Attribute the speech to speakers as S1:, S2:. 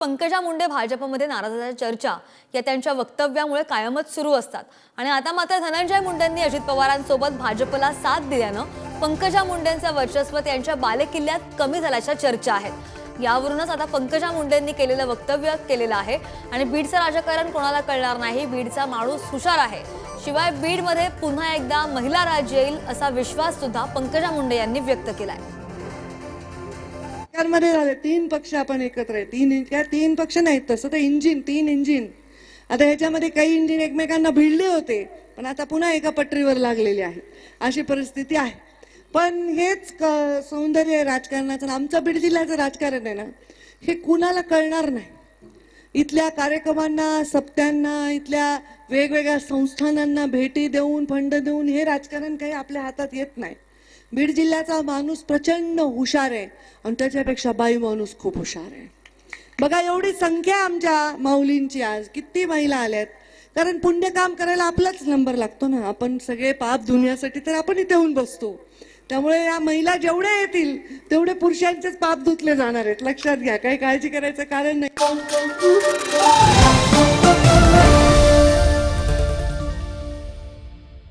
S1: पंकजा मुंडे भाजपमध्ये नाराजाच्या चर्चा या त्यांच्या वक्तव्यामुळे कायमच सुरू असतात. आणि आता मात्र धनंजय मुंडेंनी अजित पवारांसोबत भाजपला साथ दिल्यानं पंकजा मुंडेंचं वर्चस्व त्यांच्या बालेकिल्ल्यात कमी झाल्याच्या चर्चा आहेत. यावरूनच आता पंकजा मुंडेंनी केलेलं वक्तव्य केलेलं आहे आणि बीडचं राजकारण कोणाला कळणार नाही? बीडचा माणूस हुशार आहे. शिवाय बीडमध्ये पुन्हा एकदा महिला राज्य येईल असा विश्वास सुद्धा पंकजा मुंडे यांनी व्यक्त केला आहे
S2: मध्ये झाले तीन पक्ष आपण एकत्र आहे. तीन इन- काय तीन पक्ष नाहीत तसं तर इंजिन तीन इंजिन. आता ह्याच्यामध्ये काही इंजिन एकमेकांना भिडले होते पण आता पुन्हा एका पटरीवर लागलेले आहे अशी परिस्थिती आहे. पण हेच क- सौंदर्य आहे राजकारणाचं आमचं बीड जिल्ह्याचं राजकारण आहे ना हे कुणाला कळणार नाही. इथल्या कार्यक्रमांना सप्त्यांना इथल्या वेगवेगळ्या संस्थानांना भेटी देऊन फंड देऊन हे राजकारण काही आपल्या हातात येत नाही. बीड जिल्ह्याचा माणूस प्रचंड हुशार आहे आणि त्याच्यापेक्षा बाई माणूस खूप हुशार आहे. बघा एवढी संख्या आमच्या माऊलींची आज. किती महिला आल्यात. कारण पुण्य काम करायला आपलाच नंबर लागतो ना. आपण सगळे पाप धुण्यासाठी तर आपण इथे होऊन बसतो. त्यामुळे या महिला जेवढ्या येतील तेवढे पुरुषांचेच पाप धुतले जाणार आहेत. लक्षात घ्या काही काळजी करायचं कारण नाही.